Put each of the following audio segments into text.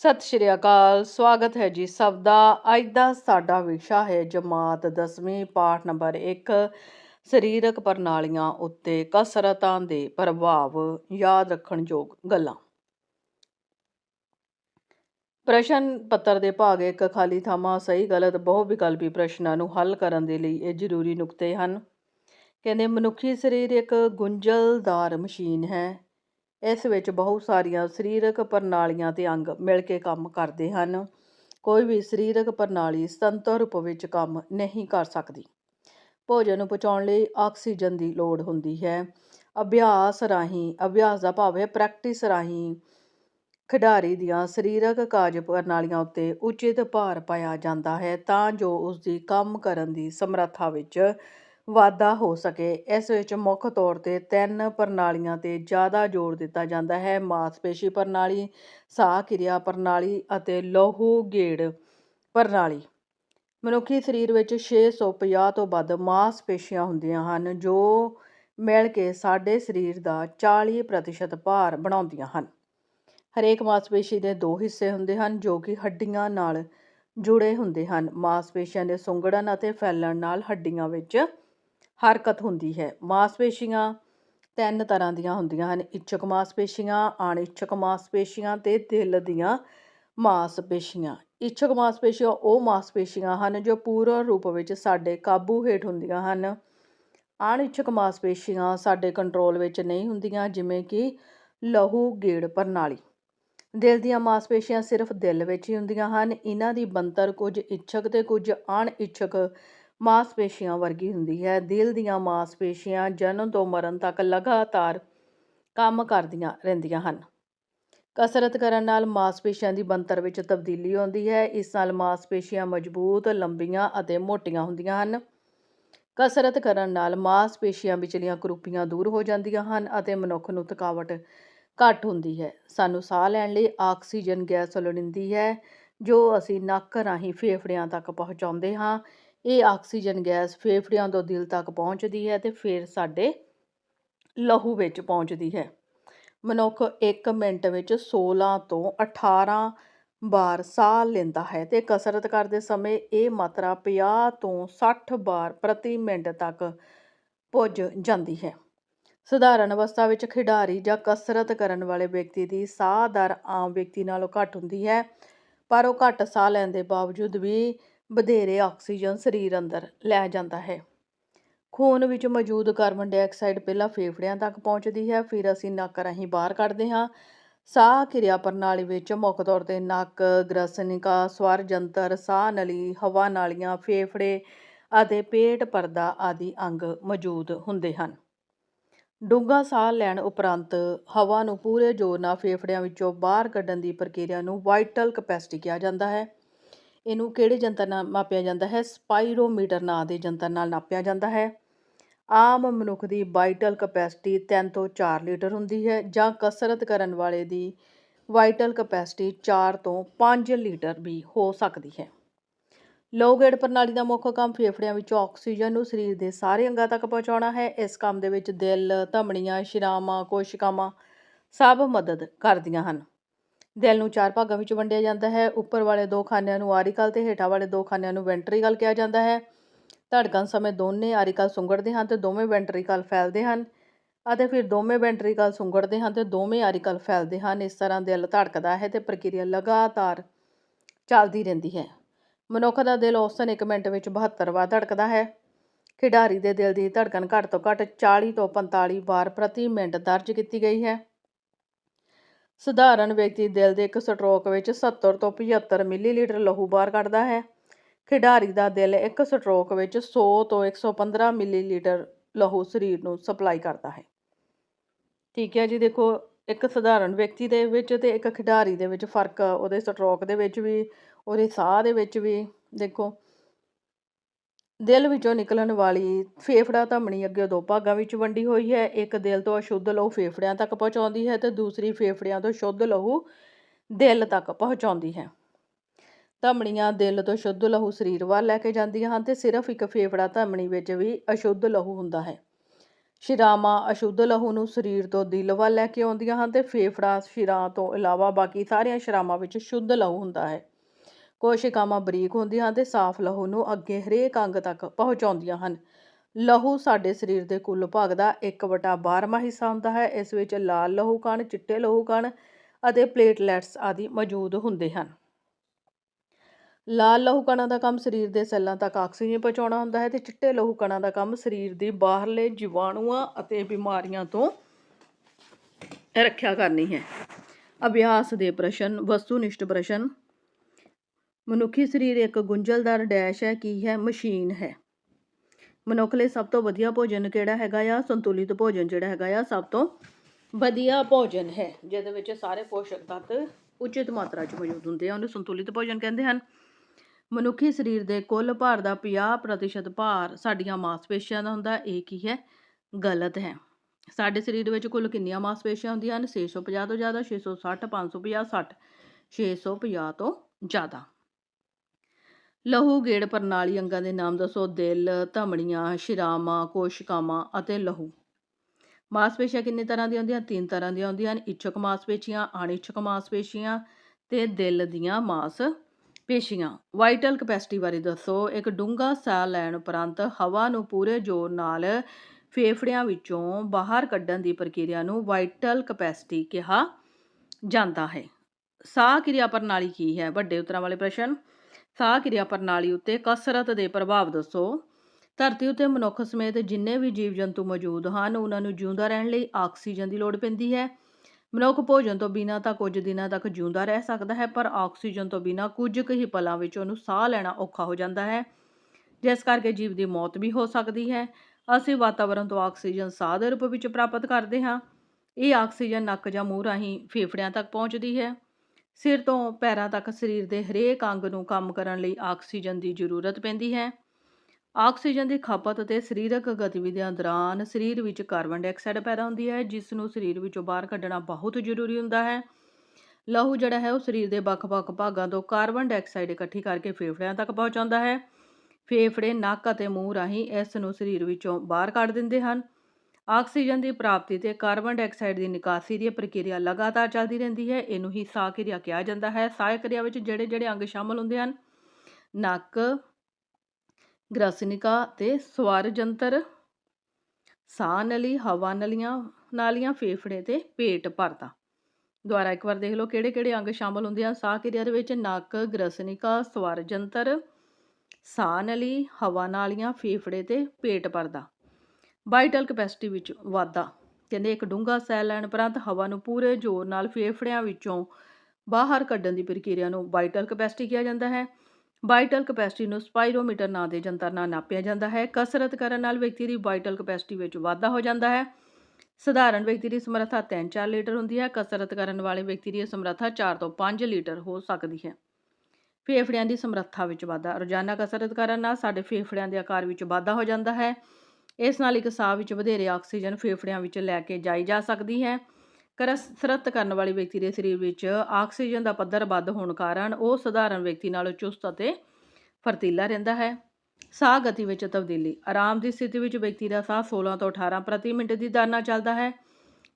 ਸਤਿ ਸ਼੍ਰੀ ਅਕਾਲ, ਸਵਾਗਤ ਹੈ ਜੀ ਸਭ ਦਾ। ਅੱਜ ਦਾ ਸਾਡਾ ਵਿਸ਼ਾ ਹੈ ਜਮਾਤ 10ਵੀਂ ਪਾਠ ਨੰਬਰ 1 ਸਰੀਰਕ ਪ੍ਰਣਾਲੀਆਂ ਉੱਤੇ ਕਸਰਤਾਂ ਦੇ ਪ੍ਰਭਾਵ। ਯਾਦ ਰੱਖਣ ਯੋਗ ਗੱਲਾਂ। ਪ੍ਰਸ਼ਨ ਪੱਤਰ ਦੇ ਭਾਗ ਇੱਕ, ਖਾਲੀ ਥਾਵਾਂ, ਸਹੀ, ਗਲਤ ਬਹੁ ਵਿਕਲਪੀ ਪ੍ਰਸ਼ਨਾਂ ਨੂੰ ਹੱਲ ਕਰਨ ਦੇ ਲਈ ਇਹ ਜ਼ਰੂਰੀ ਨੁਕਤੇ ਹਨ। ਕਹਿੰਦੇ, ਮਨੁੱਖੀ ਸਰੀਰ ਇੱਕ ਗੁੰਝਲਦਾਰ ਮਸ਼ੀਨ ਹੈ। ਇਸ ਵਿੱਚ ਬਹੁਤ ਸਾਰੀਆਂ ਸਰੀਰਕ ਪ੍ਰਣਾਲੀਆਂ ਤੇ ਅੰਗ ਮਿਲ ਕੇ ਕੰਮ ਕਰਦੇ ਹਨ। ਕੋਈ ਵੀ ਸਰੀਰਕ ਪ੍ਰਣਾਲੀ ਸੁਤੰਤਰ ਰੂਪ ਵਿੱਚ ਕੰਮ ਨਹੀਂ ਕਰ ਸਕਦੀ। ਭੋਜਨ ਨੂੰ ਪਚਾਉਣ ਲਈ ਆਕਸੀਜਨ ਦੀ ਲੋੜ ਹੁੰਦੀ ਹੈ। ਅਭਿਆਸ ਰਾਹੀਂ, ਅਭਿਆਸ ਦਾ ਭਾਵ ਹੈ ਪ੍ਰੈਕਟਿਸ ਰਾਹੀਂ ਖਿਡਾਰੀ ਦੀਆਂ ਸਰੀਰਕ ਕਾਰਜ ਪ੍ਰਣਾਲੀਆਂ ਉੱਤੇ ਉਚਿਤ ਭਾਰ ਪਾਇਆ ਜਾਂਦਾ ਹੈ ਤਾਂ ਜੋ ਉਸ ਦੀ ਕੰਮ ਕਰਨ ਦੀ ਸਮਰੱਥਾ ਵਿੱਚ ਵਾਧਾ ਹੋ ਸਕੇ। ਇਸ ਵਿੱਚ ਮੁੱਖ ਤੌਰ ਤੇ ਤਿੰਨ ਪ੍ਰਣਾਲੀਆਂ ਤੇ ਜ਼ਿਆਦਾ ਜ਼ੋਰ ਦਿੱਤਾ ਜਾਂਦਾ ਹੈ। ਮਾਸਪੇਸ਼ੀ ਪ੍ਰਣਾਲੀ ਸਾਹ ਕਿਰਿਆ ਪ੍ਰਣਾਲੀ ਅਤੇ ਲਹੂ ਗੇੜ ਪ੍ਰਣਾਲੀ। ਮਨੁੱਖੀ ਸਰੀਰ ਵਿੱਚ 650 ਤੋਂ ਵੱਧ ਮਾਸਪੇਸ਼ੀਆਂ ਹੁੰਦੀਆਂ ਹਨ, ਜੋ ਮਿਲ ਕੇ ਸਾਡੇ ਸਰੀਰ ਦਾ 40% ਭਾਰ ਬਣਾਉਂਦੀਆਂ ਹਨ। ਹਰੇਕ ਮਾਸਪੇਸ਼ੀ ਦੇ ਦੋ ਹਿੱਸੇ ਹੁੰਦੇ ਹਨ, ਜੋ ਕਿ ਹੱਡੀਆਂ ਨਾਲ ਜੁੜੇ ਹੁੰਦੇ ਹਨ। ਮਾਸਪੇਸ਼ੀਆਂ ਦੇ ਸੁੰਗੜਨ ਅਤੇ ਫੈਲਣ ਨਾਲ ਹੱਡੀਆਂ ਵਿੱਚ ਹਰਕਤ ਹੁੰਦੀ ਹੈ। ਮਾਸਪੇਸ਼ੀਆਂ ਤਿੰਨ ਤਰ੍ਹਾਂ ਦੀਆਂ ਹੁੰਦੀਆਂ ਹਨ। ਇੱਛਕ ਮਾਸਪੇਸ਼ੀਆਂ, ਅਣਇੱਛਕ ਮਾਸਪੇਸ਼ੀਆਂ ਤੇ ਦਿਲ ਦੀਆਂ ਮਾਸਪੇਸ਼ੀਆਂ। ਇੱਛਕ ਮਾਸਪੇਸ਼ੀਆਂ ਉਹ ਮਾਸਪੇਸ਼ੀਆਂ ਹਨ ਜੋ ਪੂਰਨ ਰੂਪ ਵਿੱਚ ਸਾਡੇ ਕਾਬੂ ਹੇਠ ਹੁੰਦੀਆਂ ਹਨ। ਅਣਇੱਛਕ ਮਾਸਪੇਸ਼ੀਆਂ ਸਾਡੇ ਕੰਟਰੋਲ ਵਿੱਚ ਨਹੀਂ ਹੁੰਦੀਆਂ, ਜਿਵੇਂ ਕਿ ਲਹੂ ਗੇੜ ਪ੍ਰਣਾਲੀ। ਦਿਲ ਦੀਆਂ ਮਾਸਪੇਸ਼ੀਆਂ ਸਿਰਫ ਦਿਲ ਵਿੱਚ ਹੀ ਹੁੰਦੀਆਂ ਹਨ। ਇਹਨਾਂ ਦੀ ਬਣਤਰ ਕੁਝ ਇੱਛਕ ਤੇ ਕੁਝ ਅਣਇੱਛਕ ਮਾਸਪੇਸ਼ੀਆਂ ਵਰਗੀ ਹੁੰਦੀ ਹੈ। ਦਿਲ ਦੀਆਂ ਮਾਸਪੇਸ਼ੀਆਂ ਜਨਮ ਤੋਂ ਮਰਨ ਤੱਕ ਲਗਾਤਾਰ ਕੰਮ ਕਰਦੀਆਂ ਰਹਿੰਦੀਆਂ ਹਨ। ਕਸਰਤ ਕਰਨ ਨਾਲ ਮਾਸਪੇਸ਼ੀਆਂ ਦੀ ਬਣਤਰ ਵਿੱਚ ਤਬਦੀਲੀ ਆਉਂਦੀ ਹੈ। ਇਸ ਨਾਲ ਮਾਸਪੇਸ਼ੀਆਂ ਮਜ਼ਬੂਤ, ਲੰਬੀਆਂ ਅਤੇ ਮੋਟੀਆਂ ਹੁੰਦੀਆਂ ਹਨ। ਕਸਰਤ ਕਰਨ ਨਾਲ ਮਾਸਪੇਸ਼ੀਆਂ ਵਿਚਲੀਆਂ ਕਰੂਪੀਆਂ ਦੂਰ ਹੋ ਜਾਂਦੀਆਂ ਹਨ ਅਤੇ ਮਨੁੱਖ ਨੂੰ ਥਕਾਵਟ ਘੱਟ ਹੁੰਦੀ ਹੈ। ਸਾਨੂੰ ਸਾਹ ਲੈਣ ਲਈ ਆਕਸੀਜਨ ਗੈਸ ਲੋੜੀਂਦੀ ਹੈ, ਜੋ ਅਸੀਂ ਨੱਕ ਰਾਹੀਂ ਫੇਫੜਿਆਂ ਤੱਕ ਪਹੁੰਚਾਉਂਦੇ ਹਾਂ। ਇਹ ਆਕਸੀਜਨ ਗੈਸ ਫੇਫੜਿਆਂ ਤੋਂ ਦਿਲ ਤੱਕ ਪਹੁੰਚਦੀ ਹੈ ਤੇ ਫਿਰ ਸਾਡੇ ਲਹੂ ਵਿੱਚ ਪਹੁੰਚਦੀ ਹੈ। ਮਨੁੱਖ 1 ਮਿੰਟ ਵਿੱਚ 16 ਤੋਂ 18 ਵਾਰ ਸਾਹ ਲੈਂਦਾ ਹੈ ਤੇ ਕਸਰਤ ਕਰਦੇ ਸਮੇਂ ਇਹ ਮਾਤਰਾ 50 ਤੋਂ 60 ਵਾਰ ਪ੍ਰਤੀ ਮਿੰਟ ਤੱਕ ਪੁੱਜ ਜਾਂਦੀ ਹੈ। ਸਧਾਰਨ ਅਵਸਥਾ ਵਿੱਚ ਖਿਡਾਰੀ ਜਾਂ ਕਸਰਤ ਕਰਨ ਵਾਲੇ ਵਿਅਕਤੀ ਦੀ ਸਾਹ ਦਰ ਆਮ ਵਿਅਕਤੀ ਨਾਲੋਂ ਘੱਟ ਹੁੰਦੀ ਹੈ, ਪਰ ਉਹ ਘੱਟ ਸਾਹ ਲੈਣ ਦੇ ਬਾਵਜੂਦ ਵੀ ਵਧੇਰੇ ਆਕਸੀਜਨ ਸਰੀਰ ਅੰਦਰ ਲੈ ਜਾਂਦਾ ਹੈ। ਖੂਨ ਵਿੱਚ ਮੌਜੂਦ ਕਾਰਬਨ ਡਾਈਆਕਸਾਈਡ ਪਹਿਲਾਂ ਫੇਫੜਿਆਂ ਤੱਕ ਪਹੁੰਚਦੀ ਹੈ, ਫਿਰ ਅਸੀਂ ਨੱਕ ਰਾਹੀਂ ਬਾਹਰ ਕੱਢਦੇ ਹਾਂ। ਸਾਹ ਕਿਰਿਆ ਪ੍ਰਣਾਲੀ ਵਿੱਚ ਮੁੱਖ ਤੌਰ ਤੇ ਨੱਕ, ਗ੍ਰਸਨਿਕਾ, ਸਵਰ ਜੰਤਰ, ਸਾਹ ਨਲੀ, ਹਵਾ ਨਾਲੀਆਂ, ਫੇਫੜੇ ਅਤੇ ਪੇਟ ਪਰਦਾ ਆਦਿ ਅੰਗ ਮੌਜੂਦ ਹੁੰਦੇ ਹਨ। ਡੂੰਘਾ ਸਾਹ ਲੈਣ ਉਪਰੰਤ ਹਵਾ ਨੂੰ ਪੂਰੇ ਜ਼ੋਰ ਨਾਲ ਫੇਫੜਿਆਂ ਵਿੱਚੋਂ ਬਾਹਰ ਕੱਢਣ ਦੀ ਪ੍ਰਕਿਰਿਆ ਨੂੰ ਵਾਈਟਲ ਕਪੈਸਿਟੀ ਕਿਹਾ ਜਾਂਦਾ ਹੈ। ਇਹਨੂੰ ਕਿਹੜੇ ਜੰਤਰ ਨਾਲ ਮਾਪਿਆ ਜਾਂਦਾ ਹੈ? ਸਪਾਈਰੋਮੀਟਰ ਨਾਂ ਦੇ ਜੰਤਰ ਨਾਲ ਨਾਪਿਆ ਜਾਂਦਾ ਹੈ। ਆਮ ਮਨੁੱਖ ਦੀ ਵਾਈਟਲ ਕਪੈਸਿਟੀ 3 ਤੋਂ 4 ਲੀਟਰ ਹੁੰਦੀ ਹੈ ਜਾਂ ਕਸਰਤ ਕਰਨ ਵਾਲੇ ਦੀ ਵਾਈਟਲ ਕਪੈਸਿਟੀ 4 ਤੋਂ 5 ਲੀਟਰ ਵੀ ਹੋ ਸਕਦੀ ਹੈ। ਲੋ ਗੇੜ ਪ੍ਰਣਾਲੀ ਦਾ ਮੁੱਖ ਕੰਮ ਫੇਫੜਿਆਂ ਵਿੱਚੋਂ ਆਕਸੀਜਨ ਨੂੰ ਸਰੀਰ ਦੇ ਸਾਰੇ ਅੰਗਾਂ ਤੱਕ ਪਹੁੰਚਾਉਣਾ ਹੈ। ਇਸ ਕੰਮ ਦੇ ਵਿੱਚ ਦਿਲ, ਧਮਣੀਆਂ, ਸ਼ਿਰਾਵਾਂ, ਕੋਸ਼ਿਕਾਵਾਂ ਸਭ ਮਦਦ ਕਰਦੀਆਂ ਹਨ। ਦਿਲ ਨੂੰ ਚਾਰ ਭਾਗਾਂ ਵਿੱਚ ਵੰਡਿਆ ਜਾਂਦਾ ਹੈ। ਉੱਪਰ ਵਾਲੇ ਦੋ ਖਾਨਿਆਂ ਨੂੰ ਆਰੀਕਲ ਤੇ ਹੇਠਾਂ ਵਾਲੇ ਦੋ ਖਾਨਿਆਂ ਨੂੰ ਵੈਂਟਰੀਕਲ ਕਿਹਾ ਜਾਂਦਾ ਹੈ। ਧੜਕਣ ਸਮੇਂ ਦੋਨੇ ਆਰੀਕਲ ਸੁੰਗੜਦੇ ਹਨ ਤੇ ਦੋਵੇਂ ਵੈਂਟਰੀਕਲ ਫੈਲਦੇ ਹਨ ਅਤੇ ਫਿਰ ਦੋਵੇਂ ਵੈਂਟਰੀਕਲ ਸੁੰਗੜਦੇ ਹਨ ਤੇ ਦੋਵੇਂ ਆਰੀਕਲ ਫੈਲਦੇ ਹਨ। ਇਸ ਤਰ੍ਹਾਂ ਦਿਲ ਧੜਕਦਾ ਹੈ ਤੇ ਪ੍ਰਕਿਰਿਆ ਲਗਾਤਾਰ ਚੱਲਦੀ ਰਹਿੰਦੀ ਹੈ। ਮਨੁੱਖ ਦਾ ਦਿਲ ਔਸਤਨ 1 ਮਿੰਟ ਵਿੱਚ 72 ਵਾਰ ਧੜਕਦਾ ਹੈ। ਖਿਡਾਰੀ ਦੇ ਦਿਲ ਦੀ ਧੜਕਣ ਘੱਟ ਤੋਂ ਘੱਟ 40 ਤੋਂ 45 ਵਾਰ ਪ੍ਰਤੀ ਮਿੰਟ ਦਰਜ ਕੀਤੀ ਗਈ ਹੈ। ਸਧਾਰਨ ਵਿਅਕਤੀ ਦਿਲ ਦੇ ਇੱਕ ਸਟਰੋਕ ਵਿੱਚ 70 ਤੋਂ 75 ਮਿਲੀਲੀਟਰ ਲਹੂ ਬਾਹਰ ਕੱਢਦਾ ਹੈ। ਖਿਡਾਰੀ ਦਾ ਦਿਲ ਇੱਕ ਸਟਰੋਕ ਵਿੱਚ 100 ਤੋਂ 115 ਮਿਲੀਲੀਟਰ ਲਹੂ ਸਰੀਰ ਨੂੰ ਸਪਲਾਈ ਕਰਦਾ ਹੈ। ਠੀਕ ਹੈ ਜੀ, ਦੇਖੋ, ਇੱਕ ਸਧਾਰਨ ਵਿਅਕਤੀ ਦੇ ਵਿੱਚ ਤੇ ਇੱਕ ਖਿਡਾਰੀ ਦੇ ਵਿੱਚ ਫ਼ਰਕ, ਉਹਦੇ ਸਟਰੋਕ ਦੇ ਵਿੱਚ ਵੀ, ਉਹਦੇ ਸਾਹ ਦੇ ਵਿੱਚ ਵੀ, ਦੇਖੋ। ਦਿਲ ਵਿੱਚੋਂ ਨਿਕਲਣ ਵਾਲੀ ਫੇਫੜਾ ਧਮਣੀ ਅੱਗੇ ਦੋ ਭਾਗਾਂ ਵਿੱਚ ਵੰਡੀ ਹੋਈ ਹੈ। ਇੱਕ ਦਿਲ ਤੋਂ ਅਸ਼ੁੱਧ ਲਹੂ ਫੇਫੜਿਆਂ ਤੱਕ ਪਹੁੰਚਾਉਂਦੀ ਹੈ ਤੇ ਦੂਸਰੀ ਫੇਫੜਿਆਂ ਤੋਂ ਸ਼ੁੱਧ ਲਹੂ ਦਿਲ ਤੱਕ ਪਹੁੰਚਾਉਂਦੀ ਹੈ। ਧਮਣੀਆਂ ਦਿਲ ਤੋਂ ਸ਼ੁੱਧ ਲਹੂ ਸਰੀਰ ਵੱਲ ਲੈ ਕੇ ਜਾਂਦੀਆਂ ਹਨ ਤੇ ਸਿਰਫ ਇੱਕ ਫੇਫੜਾ ਧਮਣੀ ਵਿੱਚ ਵੀ ਅਸ਼ੁੱਧ ਲਹੂ ਹੁੰਦਾ ਹੈ। ਸ਼ਿਰਾਵਾਂ ਅਸ਼ੁੱਧ ਲਹੂ ਨੂੰ ਸਰੀਰ ਤੋਂ ਦਿਲ ਵੱਲ ਲੈ ਕੇ ਆਉਂਦੀਆਂ ਹਨ ਤੇ ਫੇਫੜਾ ਸ਼ਿਰਾ ਤੋਂ ਇਲਾਵਾ ਬਾਕੀ ਸਾਰੀਆਂ ਸ਼ਿਰਾਵਾਂ ਵਿੱਚ ਸ਼ੁੱਧ ਲਹੂ ਹੁੰਦਾ ਹੈ। ਕੋਸ਼ਿਕਾਵਾਂ ਬਰੀਕ ਹੁੰਦੀਆਂ ਹਨ ਤੇ ਸਾਫ਼ ਲਹੂ ਨੂੰ ਅੱਗੇ ਹਰੇਕ ਅੰਗ ਤੱਕ ਪਹੁੰਚਾਉਂਦੀਆਂ ਹਨ। ਲਹੂ ਸਾਡੇ ਸਰੀਰ ਦੇ ਕੁੱਲ ਭਾਗ ਦਾ 1/12ਵਾਂ ਹਿੱਸਾ ਹੁੰਦਾ ਹੈ। ਇਸ ਵਿੱਚ ਲਾਲ ਲਹੂ ਕਣ, ਚਿੱਟੇ ਲਹੂ ਕਣ ਅਤੇ ਪਲੇਟਲੈਟਸ ਆਦਿ ਮੌਜੂਦ ਹੁੰਦੇ ਹਨ। ਲਾਲ ਲਹੂ ਕਣਾਂ ਦਾ ਕੰਮ ਸਰੀਰ ਦੇ ਸੈੱਲਾਂ ਤੱਕ ਆਕਸੀਜਨ ਪਹੁੰਚਾਉਣਾ ਹੁੰਦਾ ਹੈ ਤੇ ਚਿੱਟੇ ਲਹੂ ਕਣਾਂ ਦਾ ਕੰਮ ਸਰੀਰ ਦੀ ਬਾਹਰਲੇ ਜੀਵਾਣੂਆਂ ਅਤੇ ਬਿਮਾਰੀਆਂ ਤੋਂ ਰੱਖਿਆ ਕਰਨੀ ਹੈ। ਅਭਿਆਸ ਦੇ ਪ੍ਰਸ਼ਨ, ਵਸਤੂਨਿਸ਼ਟ ਪ੍ਰਸ਼ਨ ਮਨੁੱਖੀ ਸਰੀਰ ਇੱਕ ਗੁੰਝਲਦਾਰ ਡੈਸ਼ ਹੈ, ਕੀ ਹੈ? ਮਸ਼ੀਨ ਹੈ। ਮਨੁੱਖ ਲਈ ਸਭ ਤੋਂ ਵਧੀਆ ਭੋਜਨ ਕਿਹੜਾ ਹੈਗਾ ਆ? ਸੰਤੁਲਿਤ ਭੋਜਨ ਜਿਹੜਾ ਹੈਗਾ ਆ, ਸਭ ਤੋਂ ਵਧੀਆ ਭੋਜਨ ਹੈ, ਜਿਹਦੇ ਵਿੱਚ ਸਾਰੇ ਪੋਸ਼ਕ ਤੱਤ ਉਚਿਤ ਮਾਤਰਾ 'ਚ ਮੌਜੂਦ ਹੁੰਦੇ ਆ, ਉਹਨੂੰ ਸੰਤੁਲਿਤ ਭੋਜਨ ਕਹਿੰਦੇ ਹਨ। ਮਨੁੱਖੀ ਸਰੀਰ ਦੇ ਕੁੱਲ ਭਾਰ ਦਾ 50% ਭਾਰ ਸਾਡੀਆਂ ਮਾਸਪੇਸ਼ੀਆਂ ਦਾ ਹੁੰਦਾ, ਇਹ ਕੀ ਹੈ? ਗਲਤ ਹੈ। ਸਾਡੇ ਸਰੀਰ ਵਿੱਚ ਕੁੱਲ ਕਿੰਨੀਆਂ ਮਾਸਪੇਸ਼ੀਆਂ ਹੁੰਦੀਆਂ ਹਨ? 650 ਤੋਂ ਜ਼ਿਆਦਾ 660 550 60 650 ਤੋਂ ਜ਼ਿਆਦਾ। ਲਹੂ, ਗੇੜ, ਪ੍ਰਣਾਲੀ ਅੰਗਾਂ ਦੇ ਨਾਮ ਦੱਸੋ। ਦਿਲ, ਧਮਣੀਆਂ, ਸ਼ਿਰਾਵਾਂ, ਕੋਸ਼ਿਕਾਵਾਂ ਅਤੇ ਲਹੂ। ਮਾਸਪੇਸ਼ੀਆਂ ਕਿੰਨੇ ਤਰ੍ਹਾਂ ਦੀਆਂ ਹੁੰਦੀਆਂ? ਤਿੰਨ ਤਰ੍ਹਾਂ ਦੀਆਂ ਹੁੰਦੀਆਂ ਹਨ। ਇੱਛਕ ਮਾਸਪੇਸ਼ੀਆਂ, ਅਣਇੱਛਕ ਮਾਸਪੇਸ਼ੀਆਂ ਤੇ ਦਿਲ ਦੀਆਂ ਮਾਸ ਪੇਸ਼ੀਆਂ ਵਾਈਟਲ ਕਪੈਸਿਟੀ ਬਾਰੇ ਦੱਸੋ। ਇੱਕ ਡੂੰਘਾ ਸਾਹ ਲੈਣ ਉਪਰੰਤ ਹਵਾ ਨੂੰ ਪੂਰੇ ਜ਼ੋਰ ਨਾਲ ਫੇਫੜਿਆਂ ਵਿੱਚੋਂ ਬਾਹਰ ਕੱਢਣ ਦੀ ਪ੍ਰਕਿਰਿਆ ਨੂੰ ਵਾਈਟਲ ਕਪੈਸਿਟੀ ਕਿਹਾ ਜਾਂਦਾ ਹੈ। ਸਾਹ ਕਿਰਿਆ ਪ੍ਰਣਾਲੀ ਕੀ ਹੈ? ਵੱਡੇ ਉਤਰਾਂ ਵਾਲੇ ਪ੍ਰਸ਼ਨ। ਸਾਹ ਕਿਰਿਆ ਪ੍ਰਣਾਲੀ ਉੱਤੇ ਕਸਰਤ ਦੇ ਪ੍ਰਭਾਵ ਦੱਸੋ। ਧਰਤੀ ਉੱਤੇ ਮਨੁੱਖ ਸਮੇਤ ਜਿੰਨੇ ਵੀ ਜੀਵ ਜੰਤੂ ਮੌਜੂਦ ਹਨ, ਉਹਨਾਂ ਨੂੰ ਜਿਉਂਦਾ ਰਹਿਣ ਲਈ ਆਕਸੀਜਨ ਦੀ ਲੋੜ ਪੈਂਦੀ ਹੈ। ਮਨੁੱਖ ਭੋਜਨ ਤੋਂ ਬਿਨਾਂ ਤਾਂ ਕੁਝ ਦਿਨਾਂ ਤੱਕ ਜਿਉਂਦਾ ਰਹਿ ਸਕਦਾ ਹੈ, ਪਰ ਆਕਸੀਜਨ ਤੋਂ ਬਿਨਾਂ ਕੁਝ ਕੁ ਹੀ ਪਲਾਂ ਵਿੱਚ ਉਹਨੂੰ ਸਾਹ ਲੈਣਾ ਔਖਾ ਹੋ ਜਾਂਦਾ ਹੈ। ਜਿਸ ਕਰਕੇ ਜੀਵ ਦੀ ਮੌਤ ਵੀ ਹੋ ਸਕਦੀ ਹੈ। ਅਸੀਂ ਵਾਤਾਵਰਣ ਤੋਂ ਆਕਸੀਜਨ ਸਾਹ ਦੇ ਰੂਪ ਵਿੱਚ ਪ੍ਰਾਪਤ ਕਰਦੇ ਹਾਂ। ਇਹ ਆਕਸੀਜਨ ਨੱਕ ਜਾਂ ਮੂੰਹ ਰਾਹੀਂ ਫੇਫੜਿਆਂ ਤੱਕ ਪਹੁੰਚਦੀ ਹੈ। ਸਿਰ ਤੋਂ ਪੈਰਾਂ ਤੱਕ ਸਰੀਰ ਦੇ ਹਰੇਕ ਅੰਗ ਨੂੰ ਕੰਮ ਕਰਨ ਲਈ ਆਕਸੀਜਨ ਦੀ ਜ਼ਰੂਰਤ ਪੈਂਦੀ ਹੈ। ਆਕਸੀਜਨ ਦੀ ਖਪਤ ਅਤੇ ਸਰੀਰਕ ਗਤੀਵਿਧੀਆਂ ਦੌਰਾਨ ਸਰੀਰ ਵਿੱਚ ਕਾਰਬਨ ਡਾਈਆਕਸਾਈਡ ਪੈਦਾ ਹੁੰਦੀ ਹੈ, ਜਿਸ ਨੂੰ ਸਰੀਰ ਵਿੱਚੋਂ ਬਾਹਰ ਕੱਢਣਾ ਬਹੁਤ ਜ਼ਰੂਰੀ ਹੁੰਦਾ ਹੈ। ਲਹੂ ਜਿਹੜਾ ਹੈ, ਉਹ ਸਰੀਰ ਦੇ ਵੱਖ-ਵੱਖ ਭਾਗਾਂ ਤੋਂ ਕਾਰਬਨ ਡਾਈਆਕਸਾਈਡ ਇਕੱਠੀ ਕਰਕੇ ਫੇਫੜਿਆਂ ਤੱਕ ਪਹੁੰਚਾਉਂਦਾ ਹੈ। ਫੇਫੜੇ ਨੱਕ ਅਤੇ ਮੂੰਹ ਰਾਹੀਂ ਇਸ ਨੂੰ ਸਰੀਰ ਵਿੱਚੋਂ ਬਾਹਰ ਕੱਢ ਦਿੰਦੇ ਹਨ। ਆਕਸੀਜਨ ਦੀ ਪ੍ਰਾਪਤੀ ਤੇ ਕਾਰਬਨ ਡਾਈਆਕਸਾਈਡ ਦੀ ਨਿਕਾਸੀ ਦੀ ਪ੍ਰਕਿਰਿਆ ਲਗਾਤਾਰ ਚੱਲਦੀ ਰਹਿੰਦੀ ਹੈ। ਇਹਨੂੰ ਹੀ ਸਾਹ ਕਿਰਿਆ ਕਿਹਾ ਜਾਂਦਾ ਹੈ। ਸਾਹ ਕਿਰਿਆ ਵਿੱਚ ਜਿਹੜੇ ਜਿਹੜੇ ਅੰਗ ਸ਼ਾਮਲ ਹੁੰਦੇ ਹਨ, ਨੱਕ, ਗ੍ਰਸਨਿਕਾ ਤੇ ਸਵਰ ਜੰਤਰ ਸਾਹ ਨਲੀ, ਹਵਾ ਨਲੀਆਂ, ਨਾਲੀਆਂ, ਫੇਫੜੇ ਤੇ ਪੇਟ ਭਰਦਾ ਦੁਆਰਾ ਇੱਕ ਵਾਰ ਦੇਖ ਲਓ ਕਿਹੜੇ ਕਿਹੜੇ ਅੰਗ ਸ਼ਾਮਲ ਹੁੰਦੇ ਹਨ। ਸਾਹ ਕਿਰਿਆ ਦੇ ਵਿੱਚ ਨੱਕ, ਗ੍ਰਸਨਿਕਾ ਸਵਰ ਜੰਤਰ ਸਾਹ ਨਲੀ, ਹਵਾ ਨਾਲੀਆਂ, ਫੇਫੜੇ ਤੇ ਪੇਟ ਭਰਦਾ ਵਾਈਟਲ ਕਪੈਸਿਟੀ ਵਿੱਚ ਵਾਧਾ। ਕਹਿੰਦੇ ਇੱਕ ਡੂੰਘਾ ਸੈਲ ਲੈਣ ਉਪਰੰਤ ਹਵਾ ਨੂੰ ਪੂਰੇ ਜ਼ੋਰ ਨਾਲ ਫੇਫੜਿਆਂ ਵਿੱਚੋਂ ਬਾਹਰ ਕੱਢਣ ਦੀ ਪ੍ਰਕਿਰਿਆ ਨੂੰ ਵਾਈਟਲ ਕਪੈਸਿਟੀ ਕਿਹਾ ਜਾਂਦਾ ਹੈ। ਵਾਈਟਲ ਕਪੈਸਿਟੀ ਨੂੰ ਸਪਾਈਰੋਮੀਟਰ ਨਾਂ ਦੇ ਜੰਤਰ ਨਾਲ ਨਾਪਿਆ ਜਾਂਦਾ ਹੈ। ਕਸਰਤ ਕਰਨ ਨਾਲ ਵਿਅਕਤੀ ਦੀ ਵਾਈਟਲ ਕਪੈਸਿਟੀ ਵਿੱਚ ਵਾਧਾ ਹੋ ਜਾਂਦਾ ਹੈ। ਸਧਾਰਨ ਵਿਅਕਤੀ ਦੀ ਸਮਰੱਥਾ 3-4 ਲੀਟਰ ਹੁੰਦੀ ਹੈ। ਕਸਰਤ ਕਰਨ ਵਾਲੇ ਵਿਅਕਤੀ ਦੀ ਸਮਰੱਥਾ 4 ਤੋਂ 5 ਲੀਟਰ ਹੋ ਸਕਦੀ ਹੈ। ਫੇਫੜਿਆਂ ਦੀ ਸਮਰੱਥਾ ਵਿੱਚ ਵਾਧਾ। ਰੋਜ਼ਾਨਾ ਕਸਰਤ ਕਰਨ ਨਾਲ ਸਾਡੇ ਫੇਫੜਿਆਂ ਦੇ ਆਕਾਰ ਵਿੱਚ ਵਾਧਾ ਹੋ ਜਾਂਦਾ ਹੈ। ਇਸ ਨਾਲ ਇੱਕ ਸਾਹ ਵਿੱਚ ਵਧੇਰੇ ਆਕਸੀਜਨ ਫੇਫੜਿਆਂ ਵਿੱਚ ਲੈ ਕੇ ਜਾਈ ਜਾ ਸਕਦੀ ਹੈ। ਕਸਰਤ ਕਰਨ ਵਾਲੇ ਵਿਅਕਤੀ ਦੇ ਸਰੀਰ ਵਿੱਚ ਆਕਸੀਜਨ ਦਾ ਪੱਧਰ ਵੱਧ ਹੋਣ ਕਾਰਨ ਉਹ ਸਧਾਰਨ ਵਿਅਕਤੀ ਨਾਲੋਂ ਚੁਸਤ ਅਤੇ ਫਰਤੀਲਾ ਰਹਿੰਦਾ ਹੈ। ਸਾਹ ਗਤੀ ਵਿੱਚ ਤਬਦੀਲੀ। ਆਰਾਮ ਦੀ ਸਥਿਤੀ ਵਿੱਚ ਵਿਅਕਤੀ ਦਾ ਸਾਹ 16 ਤੋਂ 18 ਪ੍ਰਤੀ ਮਿੰਟ ਦੀ ਦਰ ਨਾਲ ਚੱਲਦਾ ਹੈ।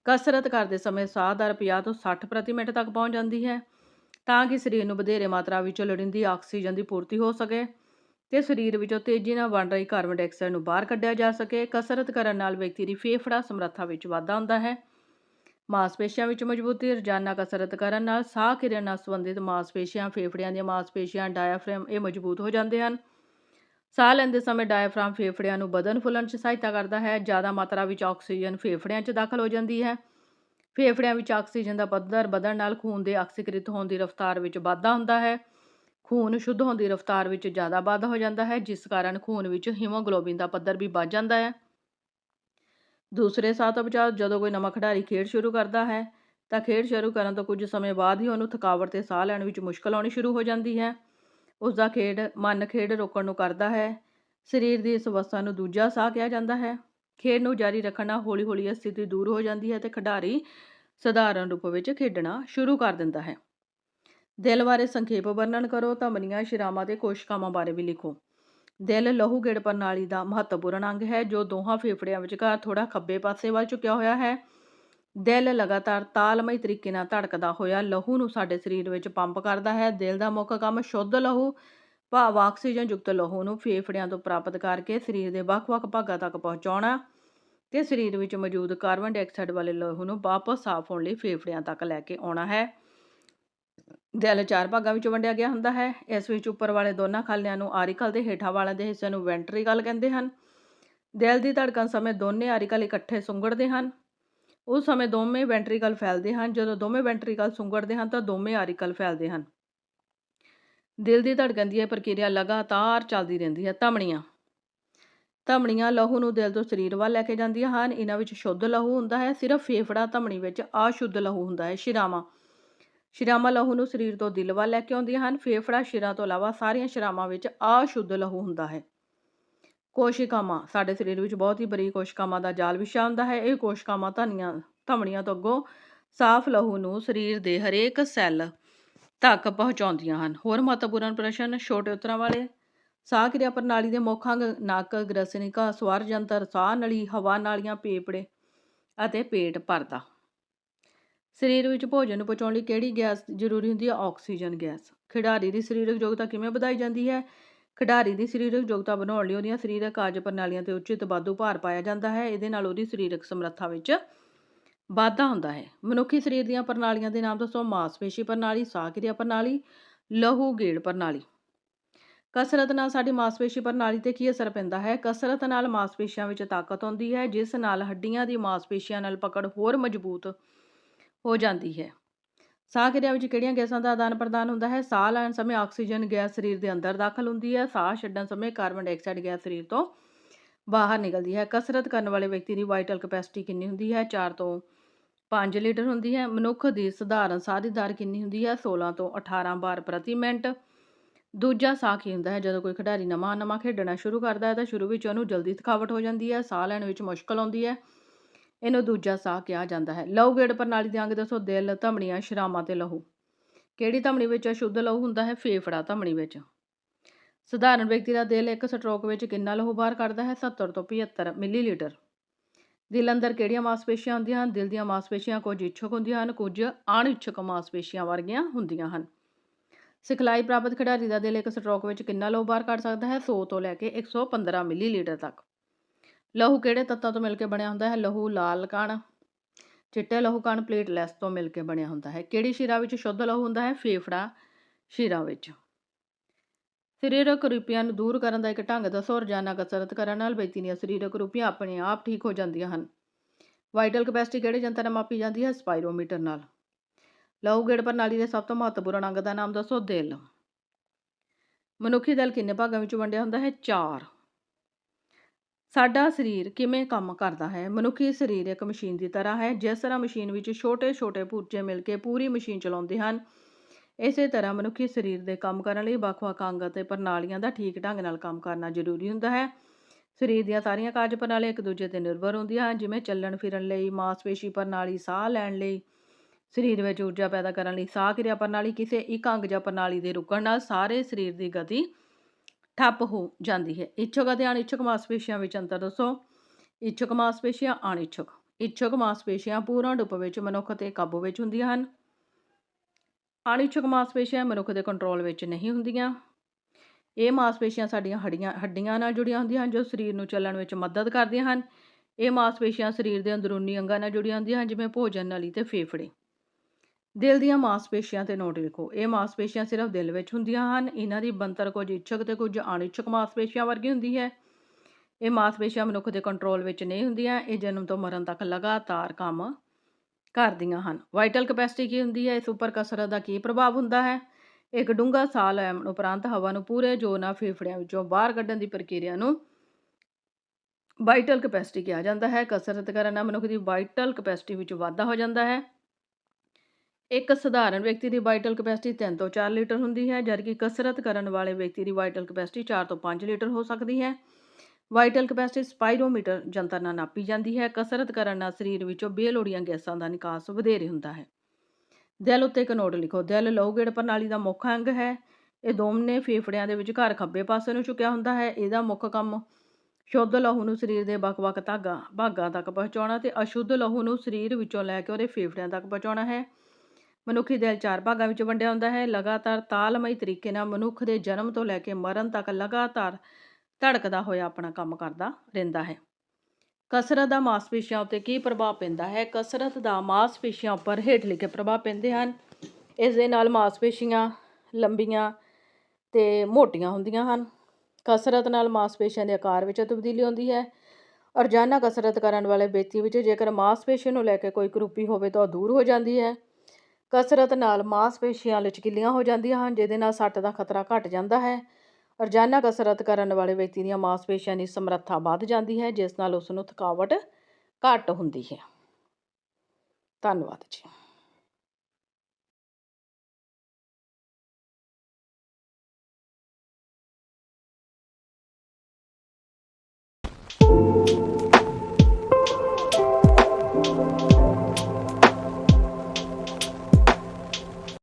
ਕਸਰਤ ਕਰਦੇ ਸਮੇਂ ਸਾਹ ਦਰ 50 ਤੋਂ 60 ਪ੍ਰਤੀ ਮਿੰਟ ਤੱਕ ਪਹੁੰਚ ਜਾਂਦੀ ਹੈ, ਤਾਂ ਕਿ ਸਰੀਰ ਨੂੰ ਵਧੇਰੇ ਮਾਤਰਾ ਵਿੱਚ ਲੋੜੀਂਦੀ ਆਕਸੀਜਨ ਦੀ ਪੂਰਤੀ ਹੋ ਸਕੇ। ਤੇ ਸਰੀਰ ਵਿੱਚੋਂ ਤੇਜ਼ੀ ਨਾਲ ਬਣ ਰਹੀ ਕਾਰਬਨ ਡਾਈਆਕਸਾਈਡ ਨੂੰ ਬਾਹਰ ਕੱਢਿਆ ਜਾ ਸਕੇ। ਕਸਰਤ ਕਰਨ ਨਾਲ ਵਿਅਕਤੀ ਦੀ ਫੇਫੜਾ ਸਮਰੱਥਾ ਵਿੱਚ ਵਾਧਾ ਹੁੰਦਾ ਹੈ। ਮਾਸਪੇਸ਼ੀਆਂ ਵਿੱਚ ਮਜ਼ਬੂਤੀ, ਰੋਜ਼ਾਨਾ ਕਸਰਤ ਕਰਨ ਨਾਲ ਸਾਹ ਕਿਰਿਆ ਨਾਲ ਸੰਬੰਧਿਤ ਮਾਸਪੇਸ਼ੀਆਂ, ਫੇਫੜਿਆਂ ਦੀਆਂ ਮਾਸਪੇਸ਼ੀਆਂ ਡਾਇਆਫ੍ਰੈਮ ਇਹ ਮਜ਼ਬੂਤ ਹੋ ਜਾਂਦੇ ਹਨ। ਸਾਹ ਲੈਂਦੇ ਸਮੇਂ ਡਾਇਆਫ੍ਰਾਮ ਫੇਫੜਿਆਂ ਨੂੰ ਵਧਣ ਫੁੱਲਣ 'ਚ ਸਹਾਇਤਾ ਕਰਦਾ ਹੈ। ਜ਼ਿਆਦਾ ਮਾਤਰਾ ਵਿੱਚ ਆਕਸੀਜਨ ਫੇਫੜਿਆਂ 'ਚ ਦਾਖਲ ਹੋ ਜਾਂਦੀ ਹੈ। ਫੇਫੜਿਆਂ ਵਿੱਚ ਆਕਸੀਜਨ ਦਾ ਪੱਧਰ ਵਧਣ ਨਾਲ ਖੂਨ ਦੇ ਆਕਸੀਕ੍ਰਿਤ ਹੋਣ ਦੀ ਰਫ਼ਤਾਰ ਵਿੱਚ ਵਾਧਾ ਹੁੰਦਾ ਹੈ। ਖੂਨ ਸ਼ੁੱਧ ਹੋਣ ਦੀ ਰਫ਼ਤਾਰ ਵਿੱਚ ਜ਼ਿਆਦਾ ਵਾਧਾ ਹੋ ਜਾਂਦਾ ਹੈ, ਜਿਸ ਕਾਰਨ ਖੂਨ ਵਿੱਚ ਹੀਮੋਗਲੋਬਿਨ ਦਾ ਪੱਧਰ ਵੀ ਵੱਧ ਜਾਂਦਾ ਹੈ। ਦੂਸਰੇ ਸਾਹ ਤੋਂ ਬਚਾਅ ਜਦੋਂ ਕੋਈ ਨਵਾਂ ਖਿਡਾਰੀ ਖੇਡ ਸ਼ੁਰੂ ਕਰਦਾ ਹੈ, ਤਾਂ ਖੇਡ ਸ਼ੁਰੂ ਕਰਨ ਤੋਂ ਕੁਝ ਸਮੇਂ ਬਾਅਦ ਹੀ ਉਹਨੂੰ ਥਕਾਵਟ ਤੇ ਸਾਹ ਲੈਣ ਵਿੱਚ ਮੁਸ਼ਕਲ ਆਉਣੀ ਸ਼ੁਰੂ ਹੋ ਜਾਂਦੀ ਹੈ। ਉਸ ਦਾ ਖੇਡ, ਮਨ ਖੇਡ ਰੋਕਣ ਨੂੰ ਕਰਦਾ ਹੈ। ਸਰੀਰ ਦੀ ਇਸ ਅਵਸਥਾ ਨੂੰ ਦੂਜਾ ਸਾਹ ਕਿਹਾ ਜਾਂਦਾ ਹੈ। ਖੇਡ ਨੂੰ ਜਾਰੀ ਰੱਖਣਾ ਹੌਲੀ-ਹੌਲੀ ਇਹ ਸਥਿਤੀ ਦੂਰ ਹੋ ਜਾਂਦੀ ਹੈ ਤੇ ਖਿਡਾਰੀ ਸਧਾਰਨ ਰੂਪ ਵਿੱਚ ਖੇਡਣਾ ਸ਼ੁਰੂ ਕਰ ਦਿੰਦਾ ਹੈ। ਦਿਲ ਬਾਰੇ ਸੰਖੇਪ ਵਰਣਨ ਕਰੋ, ਧਮਨੀਆਂ, ਸ਼ਿਰਾਵਾਂ ਤੇ ਕੋਸ਼ਿਕਾਵਾਂ ਬਾਰੇ ਵੀ ਲਿਖੋ। ਦਿਲ ਲਹੂ ਗੇੜ ਪ੍ਰਣਾਲੀ ਦਾ ਮਹੱਤਵਪੂਰਨ ਅੰਗ ਹੈ, ਜੋ ਦੋਹਾਂ ਫੇਫੜਿਆਂ ਵਿਚਕਾਰ ਥੋੜਾ ਖੱਬੇ ਪਾਸੇ ਵੱਲ ਝੁਕਿਆ ਹੋਇਆ ਹੈ। ਦਿਲ ਲਗਾਤਾਰ ਤਾਲਮਈ ਤਰੀਕੇ ਨਾਲ ਧੜਕਦਾ ਹੋਇਆ ਲਹੂ ਨੂੰ ਸਾਡੇ ਸਰੀਰ ਵਿੱਚ ਪੰਪ ਕਰਦਾ ਹੈ। ਦਿਲ ਦਾ ਮੁੱਖ ਕੰਮ ਸ਼ੁੱਧ ਲਹੂ, ਭਾਵ ਆਕਸੀਜਨ ਯੁਕਤ ਲਹੂ ਨੂੰ ਫੇਫੜਿਆਂ ਤੋਂ ਪ੍ਰਾਪਤ ਕਰਕੇ ਸਰੀਰ ਦੇ ਵੱਖ-ਵੱਖ ਭਾਗਾਂ ਤੱਕ ਪਹੁੰਚਾਉਣਾ ਤੇ ਸਰੀਰ ਵਿੱਚ ਮੌਜੂਦ ਕਾਰਬਨ ਡਾਈਆਕਸਾਈਡ ਵਾਲੇ ਲਹੂ ਨੂੰ ਵਾਪਸ ਸਾਫ਼ ਹੋਣ ਲਈ ਫੇਫੜਿਆਂ ਤੱਕ ਲੈ ਕੇ ਆਉਣਾ ਹੈ। ਦਿਲ ਚਾਰ ਭਾਗਾਂ ਵਿੱਚ ਵੰਡਿਆ ਗਿਆ ਹੁੰਦਾ ਹੈ। ਇਸ ਵਿੱਚ ਉੱਪਰ ਵਾਲੇ ਦੋਨਾਂ ਖਾਲਿਆਂ ਨੂੰ ਆਰੀਕਲ ਦੇ ਹੇਠਾਂ ਵਾਲਿਆਂ ਦੇ ਹਿੱਸੇ ਨੂੰ ਵੈਂਟਰੀਕਲ ਕਹਿੰਦੇ ਹਨ। ਦਿਲ ਦੀ ਧੜਕਣ ਸਮੇਂ ਦੋਨੇ ਆਰੀਕਲ ਇਕੱਠੇ ਸੁੰਗੜਦੇ ਹਨ। ਉਸ ਸਮੇਂ ਦੋਵੇਂ ਵੈਂਟਰੀਕਲ ਫੈਲਦੇ ਹਨ। ਜਦੋਂ ਦੋਵੇਂ ਵੈਂਟਰੀਕਲ ਸੁੰਗੜਦੇ ਹਨ ਤਾਂ ਦੋਵੇਂ ਆਰੀਕਲ ਫੈਲਦੇ ਹਨ। ਦਿਲ ਦੀ ਧੜਕਣ ਦੀ ਇਹ ਪ੍ਰਕਿਰਿਆ ਲਗਾਤਾਰ ਚੱਲਦੀ ਰਹਿੰਦੀ ਹੈ। ਧਮਣੀਆਂ। ਧਮਣੀਆਂ ਲਹੂ ਨੂੰ ਦਿਲ ਤੋਂ ਸਰੀਰ ਵੱਲ ਲੈ ਕੇ ਜਾਂਦੀਆਂ ਹਨ। ਇਹਨਾਂ ਵਿੱਚ ਸ਼ੁੱਧ ਲਹੂ ਹੁੰਦਾ ਹੈ। ਸਿਰਫ ਫੇਫੜਾ ਧਮਣੀ ਵਿੱਚ ਅਸ਼ੁੱਧ ਲਹੂ ਹੁੰਦਾ ਹੈ। ਸ਼ਿਰਾਵਾਂ। ਸ਼ਿਰਾਵਾਂ ਲਹੂ ਨੂੰ ਸਰੀਰ ਤੋਂ ਦਿਲ ਵੱਲ ਲੈ ਕੇ ਆਉਂਦੀਆਂ ਹਨ। ਫੇਫੜਾ ਸ਼ਿਰਾ ਤੋਂ ਇਲਾਵਾ ਸਾਰੀਆਂ ਸ਼ਿਰਾਵਾਂ ਵਿੱਚ ਅਸ਼ੁੱਧ ਲਹੂ ਹੁੰਦਾ ਹੈ। ਕੋਸ਼ਿਕਾਵਾਂ, ਸਾਡੇ ਸਰੀਰ ਵਿੱਚ ਬਹੁਤ ਹੀ ਬਰੀਕ ਕੋਸ਼ਿਕਾਵਾਂ ਦਾ ਜਾਲ ਵਿਛਾ ਹੁੰਦਾ ਹੈ। ਇਹ ਕੋਸ਼ਿਕਾਵਾਂ ਧਨੀਆਂ ਧਮਨੀਆਂ ਤੋਂ ਅੱਗੋਂ ਸਾਫ਼ ਲਹੂ ਨੂੰ ਸਰੀਰ ਦੇ ਹਰੇਕ ਸੈੱਲ ਤੱਕ ਪਹੁੰਚਾਉਂਦੀਆਂ ਹਨ। ਹੋਰ ਮਹੱਤਵਪੂਰਨ ਪ੍ਰਸ਼ਨ, ਛੋਟੇ ਉਤਰਾਂ ਵਾਲੇ। ਸਾਹ ਕਿਰਿਆ ਪ੍ਰਣਾਲੀ ਦੇ ਮੁੱਖ ਅੰਗ, ਨੱਕ, ਗ੍ਰਸਨਿਕਾ, ਸਵਰ ਜੰਤਰ ਸਾਹ ਨਲੀ, ਹਵਾ ਨਾਲੀਆਂ, ਪੇਪੜੇ ਅਤੇ ਪੇਟ ਭਰਦਾ। ਸਰੀਰ ਵਿੱਚ ਭੋਜਨ ਨੂੰ ਪਹੁੰਚਾਉਣ ਲਈ ਕਿਹੜੀ ਗੈਸ ਜ਼ਰੂਰੀ ਹੁੰਦੀ ਹੈ? Oxygen gas. ਖਿਡਾਰੀ ਦੀ ਸਰੀਰਕ ਯੋਗਤਾ ਕਿਵੇਂ ਵਧਾਈ ਜਾਂਦੀ ਹੈ? ਖਿਡਾਰੀ ਦੀ ਸਰੀਰਕ ਯੋਗਤਾ ਬਣਾਉਣ ਲਈ ਉਹਦੀਆਂ ਸਰੀਰਕ ਕਾਰਜ ਪ੍ਰਣਾਲੀਆਂ ਤੇ ਉਚਿਤ ਵਾਧੂ ਭਾਰ ਪਾਇਆ ਜਾਂਦਾ ਹੈ। ਇਹਦੇ ਨਾਲ ਉਹਦੀ ਸਰੀਰਕ ਸਮਰੱਥਾ ਵਿੱਚ ਵਾਧਾ ਹੁੰਦਾ ਹੈ। ਮਨੁੱਖੀ ਸਰੀਰ ਦੀਆਂ ਪ੍ਰਣਾਲੀਆਂ ਦੇ ਨਾਮ ਦੱਸੋ। ਮਾਸਪੇਸ਼ੀ ਪ੍ਰਣਾਲੀ, ਸਾਹ ਕਿਰਿਆ ਪ੍ਰਣਾਲੀ, ਲਹੂ ਗੇੜ ਪ੍ਰਣਾਲੀ। ਕਸਰਤ ਨਾਲ ਸਾਡੀ ਮਾਸਪੇਸ਼ੀ ਪ੍ਰਣਾਲੀ ਤੇ ਕੀ ਅਸਰ ਪੈਂਦਾ ਹੈ? ਕਸਰਤ ਨਾਲ ਮਾਸਪੇਸ਼ੀਆਂ ਵਿੱਚ ਤਾਕਤ ਆਉਂਦੀ ਹੈ, ਜਿਸ ਨਾਲ ਹੱਡੀਆਂ ਦੀ ਮਾਸਪੇਸ਼ੀਆਂ ਨਾਲ ਪਕੜ ਹੋਰ ਮਜ਼ਬੂਤ ਹੋ ਜਾਂਦੀ ਹੈ। ਸਾਹ ਕਿਰਿਆ ਵਿੱਚ ਕਿਹੜੀਆਂ ਗੈਸਾਂ ਦਾ ਆਦਾਨ ਪ੍ਰਦਾਨ ਹੁੰਦਾ ਹੈ? ਸਾਹ ਲੈਣ ਸਮੇਂ ਆਕਸੀਜਨ ਗੈਸ ਸਰੀਰ ਦੇ ਅੰਦਰ ਦਾਖਲ ਹੁੰਦੀ ਹੈ। ਸਾਹ ਛੱਡਣ ਸਮੇਂ ਕਾਰਬਨ ਡਾਈਆਕਸਾਈਡ ਗੈਸ ਸਰੀਰ ਤੋਂ ਬਾਹਰ ਨਿਕਲਦੀ ਹੈ। ਕਸਰਤ ਕਰਨ ਵਾਲੇ ਵਿਅਕਤੀ ਦੀ ਵਾਈਟਲ ਕਪੈਸਿਟੀ ਕਿੰਨੀ ਹੁੰਦੀ ਹੈ? 4 ਤੋਂ 5 ਲੀਟਰ ਹੁੰਦੀ ਹੈ। ਮਨੁੱਖ ਦੀ ਸਧਾਰਨ ਸਾਹ ਦੀ ਦਰ ਕਿੰਨੀ ਹੁੰਦੀ ਹੈ? 16 ਤੋਂ 18 ਬਾਰ ਪ੍ਰਤੀ ਮਿੰਟ। ਦੂਜਾ ਸਾਹ ਕੀ ਹੁੰਦਾ ਹੈ? ਜਦੋਂ ਕੋਈ ਖਿਡਾਰੀ ਨਵਾਂ ਨਵਾਂ ਖੇਡਣਾ ਸ਼ੁਰੂ ਕਰਦਾ ਹੈ ਤਾਂ ਸ਼ੁਰੂ ਵਿੱਚ ਉਹਨੂੰ ਜਲਦੀ ਥਕਾਵਟ ਹੋ ਜਾਂਦੀ ਹੈ। ਸਾਹ ਲੈਣ ਵਿੱਚ ਮੁਸ਼ਕਲ ਆਉਂਦੀ ਹੈ। ਇਹਨੂੰ ਦੂਜਾ ਸਾਹ ਕਿਹਾ ਜਾਂਦਾ ਹੈ। ਲਹੂ ਗੇੜ ਪ੍ਰਣਾਲੀ ਦੇ ਅੰਗ ਦੱਸੋ, ਦਿਲ, ਧਮਣੀਆਂ ਸ਼ਰਾਮਾਂ ਤੇ ਲਹੂ। ਕਿਹੜੀ ਧਮਣੀ ਵਿੱਚ ਅਸ਼ੁੱਧ ਲਹੂ ਹੁੰਦਾ ਹੈ? ਫੇਫੜਾ ਧਮਣੀ ਵਿੱਚ। ਸਧਾਰਨ ਵਿਅਕਤੀ ਦਾ ਦਿਲ ਇੱਕ ਸਟ੍ਰੋਕ ਵਿੱਚ ਕਿੰਨਾ ਲਹੂ ਬਾਹਰ ਕੱਢਦਾ ਹੈ? 70 ਤੋਂ 75 ਮਿਲੀਲੀਟਰ। ਦਿਲ ਅੰਦਰ ਕਿਹੜੀਆਂ ਮਾਸਪੇਸ਼ੀਆਂ ਹੁੰਦੀਆਂ ਹਨ? ਦਿਲ ਦੀਆਂ ਮਾਸਪੇਸ਼ੀਆਂ ਕੁਝ ਇੱਛੁਕ ਹੁੰਦੀਆਂ ਹਨ, ਕੁਝ ਅਣਇੱਛੁਕ ਮਾਸਪੇਸ਼ੀਆਂ ਵਰਗੀਆਂ ਹੁੰਦੀਆਂ ਹਨ। ਸਿਖਲਾਈ ਪ੍ਰਾਪਤ ਖਿਡਾਰੀ ਦਾ ਦਿਲ ਇੱਕ ਸਟ੍ਰੋਕ ਵਿੱਚ ਕਿੰਨਾ ਲਹੂ ਬਾਹਰ ਕੱਢ ਸਕਦਾ ਹੈ? 100 ਤੋਂ ਲੈ ਕੇ 115 ਮਿਲੀਲੀਟਰ ਤੱਕ। ਲਹੂ ਕਿਹੜੇ ਤੱਤਾਂ ਤੋਂ ਮਿਲ ਕੇ ਬਣਿਆ ਹੁੰਦਾ ਹੈ? ਲਹੂ, ਲਾਲ ਕਣ, ਚਿੱਟੇ ਲਹੂ ਕਣ, ਪਲੇਟਲੈਸ ਤੋਂ ਮਿਲ ਕੇ ਬਣਿਆ ਹੁੰਦਾ ਹੈ। ਕਿਹੜੀ ਸ਼ਿਰਾ ਵਿੱਚ ਸ਼ੁੱਧ ਲਹੂ ਹੁੰਦਾ ਹੈ? ਫੇਫੜਾ ਸ਼ਿਰਾ ਵਿੱਚ। ਸਰੀਰਕ ਕੁਰੀਪੀਆਂ ਨੂੰ ਦੂਰ ਕਰਨ ਦਾ ਇੱਕ ਢੰਗ ਦੱਸੋ। ਰੋਜ਼ਾਨਾ ਕਸਰਤ ਕਰਨ ਨਾਲ ਬੇਤੀ ਦੀਆਂ ਸਰੀਰਕ ਕੁਰੀਪੀਆਂ ਆਪਣੇ ਆਪ ਠੀਕ ਹੋ ਜਾਂਦੀਆਂ ਹਨ। ਵਾਈਟਲ ਕਪੈਸਿਟੀ ਕਿਹੜੇ ਜੰਤਰ ਨਾਲ ਮਾਪੀ ਜਾਂਦੀ ਹੈ? ਸਪਾਈਰੋਮੀਟਰ ਨਾਲ। ਲਹੂ ਗੇੜ ਪ੍ਰਣਾਲੀ ਦੇ ਸਭ ਤੋਂ ਮਹੱਤਵਪੂਰਨ ਅੰਗ ਦਾ ਨਾਮ ਦੱਸੋ। ਦਿਲ। ਮਨੁੱਖੀ ਦਿਲ ਕਿੰਨੇ ਭਾਗਾਂ ਵਿੱਚ ਵੰਡਿਆ ਹੁੰਦਾ ਹੈ? 4 ਸਾਡਾ ਸਰੀਰ ਕਿਵੇਂ ਕੰਮ ਕਰਦਾ ਹੈ? ਮਨੁੱਖੀ ਸਰੀਰ ਇੱਕ ਮਸ਼ੀਨ ਦੀ ਤਰ੍ਹਾਂ ਹੈ, ਜਿਸ ਤਰ੍ਹਾਂ ਮਸ਼ੀਨ ਵਿੱਚ ਛੋਟੇ-ਛੋਟੇ ਪੁਰਜੇ ਮਿਲ ਕੇ ਪੂਰੀ ਮਸ਼ੀਨ ਚਲਾਉਂਦੇ ਹਨ। ਇਸੇ ਤਰ੍ਹਾਂ ਮਨੁੱਖੀ ਸਰੀਰ ਦੇ ਕੰਮ ਕਰਨ ਲਈ ਵੱਖ-ਵੱਖ ਅੰਗ ਅਤੇ ਪ੍ਰਣਾਲੀਆਂ ਦਾ ਠੀਕ ਢੰਗ ਨਾਲ ਕੰਮ ਕਰਨਾ ਜ਼ਰੂਰੀ ਹੁੰਦਾ ਹੈ। ਸਰੀਰ ਦੀਆਂ ਸਾਰੀਆਂ ਕਾਰਜ ਪ੍ਰਣਾਲੀਆਂ ਇੱਕ ਦੂਜੇ ਤੇ ਨਿਰਭਰ ਹੁੰਦੀਆਂ ਹਨ, ਜਿਵੇਂ ਚੱਲਣ ਫਿਰਨ ਲਈ, ਮਾਸਪੇਸ਼ੀ ਪ੍ਰਣਾਲੀ, ਸਾਹ ਲੈਣ ਲਈ। ਸਰੀਰ ਵਿੱਚ ਊਰਜਾ ਪੈਦਾ ਕਰਨ ਲਈ ਸਾਹ ਕਿਰਿਆ ਪ੍ਰਣਾਲੀ, ਕਿਸੇ ਇੱਕ ਅੰਗ ਜਾਂ ਪ੍ਰਣਾਲੀ ਦੇ ਰੁਕਣ ਨਾਲ ਸਾਰੇ ਸਰੀਰ ਦੀ ਗਤੀ ਠੱਪ ਹੋ ਜਾਂਦੀ ਹੈ। ਇੱਛੁਕ ਅਤੇ ਅਣਇੱਛਕ ਮਾਸਪੇਸ਼ੀਆਂ ਵਿੱਚ ਅੰਤਰ ਦੱਸੋ। ਇੱਛੁਕ ਮਾਸਪੇਸ਼ੀਆਂ, ਅਣਇੱਛੁਕ। ਇੱਛੁਕ ਮਾਸਪੇਸ਼ੀਆਂ ਪੂਰਨ ਰੂਪ ਵਿੱਚ ਮਨੁੱਖ ਤੇ ਕਾਬੂ ਵਿੱਚ ਹੁੰਦੀਆਂ ਹਨ। ਅਣਇੱਛਕ ਮਾਸਪੇਸ਼ੀਆਂ ਮਨੁੱਖ ਦੇ ਕੰਟਰੋਲ ਵਿੱਚ ਨਹੀਂ ਹੁੰਦੀਆਂ। ਇਹ ਮਾਸਪੇਸ਼ੀਆਂ ਸਾਡੀਆਂ ਹੱਡੀਆਂ ਹੱਡੀਆਂ ਨਾਲ ਜੁੜੀਆਂ ਹੁੰਦੀਆਂ ਹਨ, ਜੋ ਸਰੀਰ ਨੂੰ ਚੱਲਣ ਵਿੱਚ ਮਦਦ ਕਰਦੀਆਂ ਹਨ। ਇਹ ਮਾਸਪੇਸ਼ੀਆਂ ਸਰੀਰ ਦੇ ਅੰਦਰੂਨੀ ਅੰਗਾਂ ਨਾਲ ਜੁੜੀਆਂ ਹੁੰਦੀਆਂ ਹਨ, ਜਿਵੇਂ ਭੋਜਨ, ਨਲੀ ਤੇ ਫੇਫੜੇ। ਦਿਲ ਦੀਆਂ ਮਾਸਪੇਸ਼ੀਆਂ ਤੇ ਨੋਟ ਲਿਖੋ। ਇਹ ਮਾਸਪੇਸ਼ੀਆਂ ਸਿਰਫ ਦਿਲ ਵਿੱਚ ਹੁੰਦੀਆਂ ਹਨ। ਇਹਨਾਂ ਦੀ ਬਣਤਰ ਕੁਝ ਇੱਛਕ ਤੇ ਕੁਝ ਅਣਇੱਛਕ ਮਾਸਪੇਸ਼ੀਆਂ ਵਰਗੀ ਹੁੰਦੀ ਹੈ। ਇਹ ਮਾਸਪੇਸ਼ੀਆਂ ਮਨੁੱਖ ਦੇ ਕੰਟਰੋਲ ਵਿੱਚ ਨਹੀਂ ਹੁੰਦੀਆਂ। ਇਹ ਜਨਮ ਤੋਂ ਮਰਨ ਤੱਕ ਲਗਾਤਾਰ ਕੰਮ ਕਰਦੀਆਂ ਹਨ। ਵਾਈਟਲ ਕਪੈਸਿਟੀ ਕੀ ਹੁੰਦੀ ਹੈ? ਇਸ ਉੱਪਰ ਕਸਰਤ ਦਾ ਕੀ ਪ੍ਰਭਾਵ ਹੁੰਦਾ ਹੈ? ਇੱਕ ਡੂੰਘਾ ਸਾਹ ਲੈਣ ਉਪਰੰਤ ਹਵਾ ਨੂੰ ਪੂਰੇ ਜ਼ੋਰ ਨਾਲ ਫੇਫੜਿਆਂ ਵਿੱਚੋਂ ਬਾਹਰ ਕੱਢਣ ਦੀ ਪ੍ਰਕਿਰਿਆ ਨੂੰ ਵਾਈਟਲ ਕਪੈਸਿਟੀ ਕਿਹਾ ਜਾਂਦਾ ਹੈ। ਕਸਰਤ ਕਰਨ ਨਾਲ ਮਨੁੱਖ ਦੀ ਵਾਈਟਲ ਕਪੈਸਿਟੀ ਵਿੱਚ ਵਾਧਾ ਹੋ ਜਾਂਦਾ ਹੈ। ਇੱਕ ਸਧਾਰਨ ਵਿਅਕਤੀ ਦੀ ਵਾਈਟਲ ਕਪੈਸਿਟੀ 3 ਤੋਂ 4 ਲੀਟਰ ਹੁੰਦੀ ਹੈ, ਜਦਕਿ ਕਸਰਤ ਕਰਨ ਵਾਲੇ ਵਿਅਕਤੀ ਦੀ ਵਾਈਟਲ ਕਪੈਸਿਟੀ 4 ਤੋਂ 5 ਲੀਟਰ ਹੋ ਸਕਦੀ ਹੈ। ਵਾਈਟਲ ਕਪੈਸਿਟੀ ਸਪਾਈਰੋਮੀਟਰ ਜੰਤਰ ਨਾਲ ਨਾਪੀ ਜਾਂਦੀ ਹੈ। ਕਸਰਤ ਕਰਨ ਨਾਲ ਸਰੀਰ ਵਿੱਚੋਂ ਬੇਲੋੜੀਆਂ ਗੈਸਾਂ ਦਾ ਨਿਕਾਸ ਵਧੇਰੇ ਹੁੰਦਾ ਹੈ। ਦਿਲ ਉੱਤੇ ਇੱਕ ਨੋਟ ਲਿਖੋ, ਦਿਲ ਲਹੂ ਗੇੜ ਪ੍ਰਣਾਲੀ ਦਾ ਮੁੱਖ ਅੰਗ ਹੈ। ਇਹ ਦੋਮਨੇ ਫੇਫੜਿਆਂ ਦੇ ਵਿਚਕਾਰ ਖੱਬੇ ਪਾਸੇ ਨੂੰ ਝੁਕਿਆ ਹੁੰਦਾ ਹੈ। ਇਹਦਾ ਮੁੱਖ ਕੰਮ ਸ਼ੁੱਧ ਲਹੂ ਨੂੰ ਸਰੀਰ ਦੇ ਵੱਖ-ਵੱਖ ਧਾਗਾ ਭਾਗਾਂ ਤੱਕ ਪਹੁੰਚਾਉਣਾ ਤੇ ਅਸ਼ੁੱਧ ਲਹੂ ਨੂੰ ਸਰੀਰ ਵਿੱਚੋਂ ਲੈ ਕੇ ਉਹਦੇ ਫੇਫੜਿਆਂ ਤੱਕ ਪਹੁੰਚਾਉਣਾ ਹੈ। ਮਨੁੱਖੀ ਦਿਲ ਚਾਰ ਭਾਗਾਂ ਵਿੱਚ ਵੰਡਿਆ ਹੁੰਦਾ ਹੈ। ਲਗਾਤਾਰ ਤਾਲਮਈ ਤਰੀਕੇ ਨਾਲ ਮਨੁੱਖ ਦੇ ਜਨਮ ਤੋਂ ਲੈ ਕੇ ਮਰਨ ਤੱਕ ਲਗਾਤਾਰ ਧੜਕਦਾ ਹੋਇਆ ਆਪਣਾ ਕੰਮ ਕਰਦਾ ਰਹਿੰਦਾ ਹੈ। ਕਸਰਤ ਦਾ ਮਾਸਪੇਸ਼ੀਆਂ ਉੱਤੇ ਕੀ ਪ੍ਰਭਾਵ ਪੈਂਦਾ ਹੈ? ਕਸਰਤ ਦਾ ਮਾਸਪੇਸ਼ੀਆਂ ਉੱਪਰ ਹੇਠ ਲਿਖੇ ਪ੍ਰਭਾਵ ਪੈਂਦੇ ਹਨ। ਇਸ ਦੇ ਨਾਲ ਮਾਸਪੇਸ਼ੀਆਂ ਲੰਬੀਆਂ ਤੇ ਮੋਟੀਆਂ ਹੁੰਦੀਆਂ ਹਨ। ਕਸਰਤ ਨਾਲ ਮਾਸਪੇਸ਼ੀਆਂ ਦੇ ਆਕਾਰ ਵਿੱਚ ਤਬਦੀਲੀ ਆਉਂਦੀ ਹੈ। ਰੋਜ਼ਾਨਾ ਕਸਰਤ ਕਰਨ ਵਾਲੇ ਵਿਅਕਤੀ ਵਿੱਚ ਜੇਕਰ ਮਾਸਪੇਸ਼ੀ ਨੂੰ ਲੈ ਕੇ ਕੋਈ ਕਰੂਪੀ ਹੋਵੇ ਤਾਂ ਉਹ ਦੂਰ ਹੋ ਜਾਂਦੀ ਹੈ। ਕਸਰਤ ਨਾਲ ਮਾਸਪੇਸ਼ੀਆਂ ਲਚਕੀਲੀਆਂ ਹੋ ਜਾਂਦੀਆਂ ਹਨ, ਜਿਹਦੇ ਨਾਲ ਸੱਟ ਦਾ ਖਤਰਾ ਘਟ ਜਾਂਦਾ ਹੈ। ਰੋਜ਼ਾਨਾ ਕਸਰਤ ਕਰਨ ਵਾਲੇ ਵਿਅਕਤੀ ਦੀਆਂ ਮਾਸਪੇਸ਼ੀਆਂ ਦੀ ਸਮਰੱਥਾ ਵੱਧ ਜਾਂਦੀ ਹੈ, ਜਿਸ ਨਾਲ ਉਸ ਨੂੰ ਥਕਾਵਟ ਘੱਟ ਹੁੰਦੀ ਹੈ। ਧੰਨਵਾਦ ਜੀ।